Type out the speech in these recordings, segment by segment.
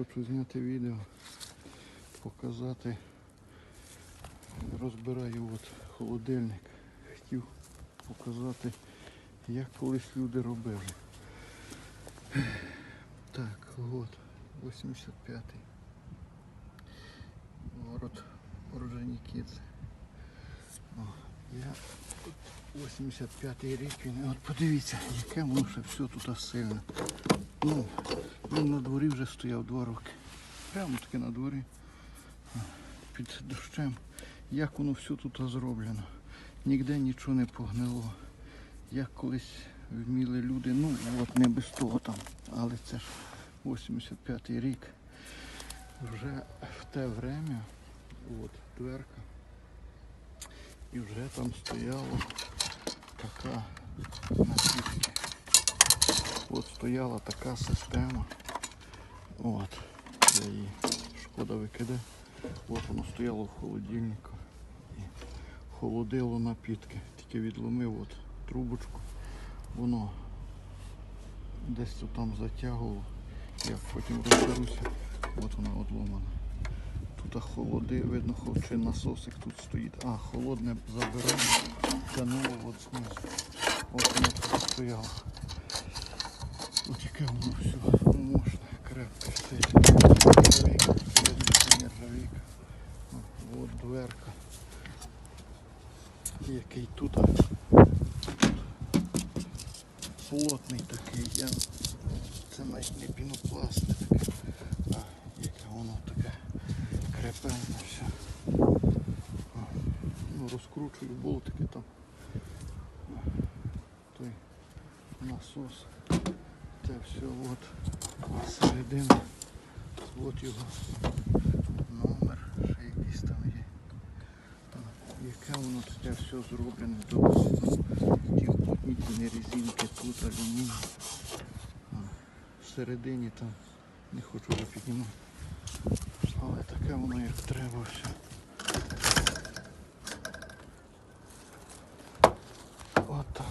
Хочу зняти відео, показати. Розбираю от холодильник. Хотів показати, як колись люди робили. Так, от, 85-й. Город Орджонікідзе. Я 85-й рік, він- от подивіться, яке воно все тут сильне. Ну, він на дворі вже стояв два роки. Прямо таки на дворі. Під дощем. Як воно все тут зроблено. Ніде нічого не погнило. Як колись вміли люди, ну от не без того там, але це ж 85-й рік. Вже в те время, от дверка, і вже там стояла така напівки. От стояла така система. От. Я її шкода викиде. От воно стояло в холодильнику. І холодило напітки. Тільки відломив от трубочку. Воно десь тут там затягувало. Я потім розберуся. От вона одломана. Тут холоди, видно, чи насосик тут стоїть. А, холодне забираємо. Тянуло от знизу. От воно стояло. Ось яке воно все мощне, крепке стоїть. Нержавійка, передня нержавійка. О, От дверка. Який тут плотний такий. Я... Це навіть не пінопласт. А, яке воно таке крепенне все. Ну, розкручую болтики там. Той насос. Це все от середина. От його номер, ще якийсь там Яке воно це все зроблене. Ті уплотнительні резинки тут алюміній. Всередині там не хочу вже піднімати. Але таке воно як треба все. Отак.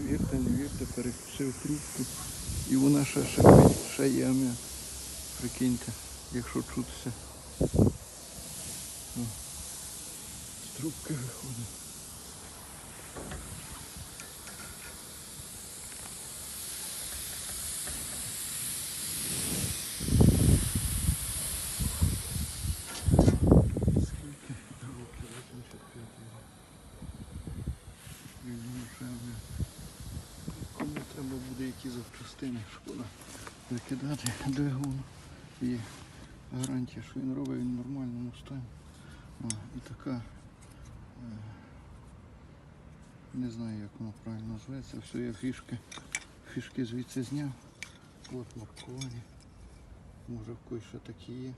Вірте, не вірте, перекусив трубку. І вона ще, ще, ще є. Прикиньте, якщо чутися. О, З трубки виходить. Скільки років 85 Візьму ще аміак. Кому треба буде які запчастини, шкода викидати? Двигун. Є гарантія, що він робить, він в нормальному стані. І така, Е, не знаю як воно правильно зветься, все, я фішки фішки звідси зняв. От лапковані. Може в когось ще такі є.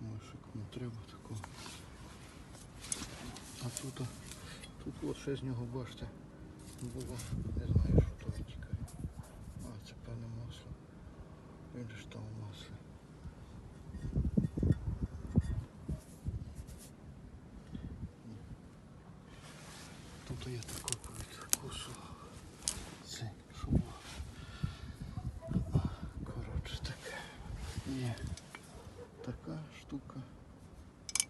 Може кому треба такого. А тут тут от ще з нього бачите було. Не знаю що то витікає. А це певне масло. Він ж там масло. така штука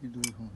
і двигун.